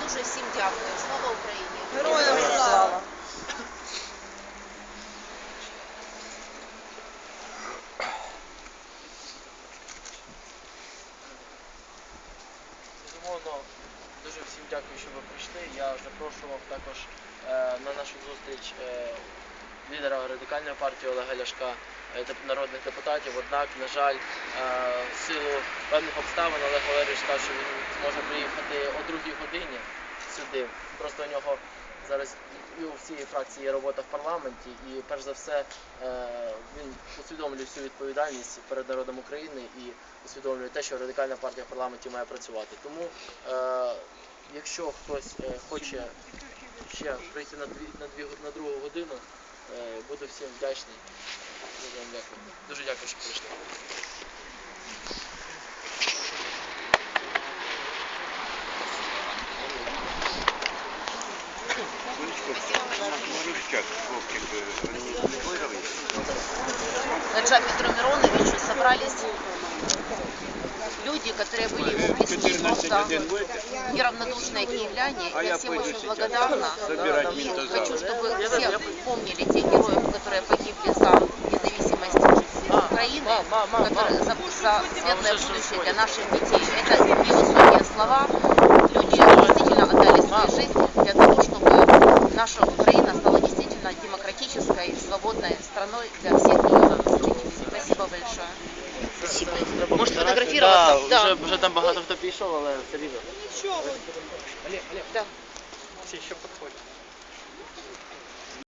Я дуже всім дякую. Слава Україні! Героям слава! Безумовно, дуже всім дякую, що ви прийшли. Я запрошував також е, на нашу зустріч е, лідера радикальної партії Олега Ляшка, е, народних депутатів. Однак, на жаль, е, в силу певних обставин Олег Валерійович сказав, що він зможе приїхати о другій годині сюди. Просто у нього зараз і у всієї фракції є робота в парламенті, і перш за все е, він усвідомлює всю відповідальність перед народом України і усвідомлює те, що радикальна партія в парламенті має працювати. Тому, якщо хтось хоче ще прийти на дві на дві на другу годину, буду всім вдячний. Дуже вам дякую. Дуже дякую, що прийшли. Марущак, хлопчик, они. На Джа Петру Мироновичу собрались люди, которые были ему близки, просто неравнодушные киевляне. А я всем очень благодарна. И хочу, чтобы все помнили тех героев, которые погибли за независимость Украины, которые за, за светлое будущее для наших детей. Это невысокие слова. Люди действительно отдали свою жизнь для того, чтобы наша Украина стала действительно демократической, свободной страной для всех ее большое. Спасибо. Можете фотографуватися? Да, Вже, вже там багато хто пішов, але це відео. Нічого. Олег, Олег. Да. Всі ще підходять.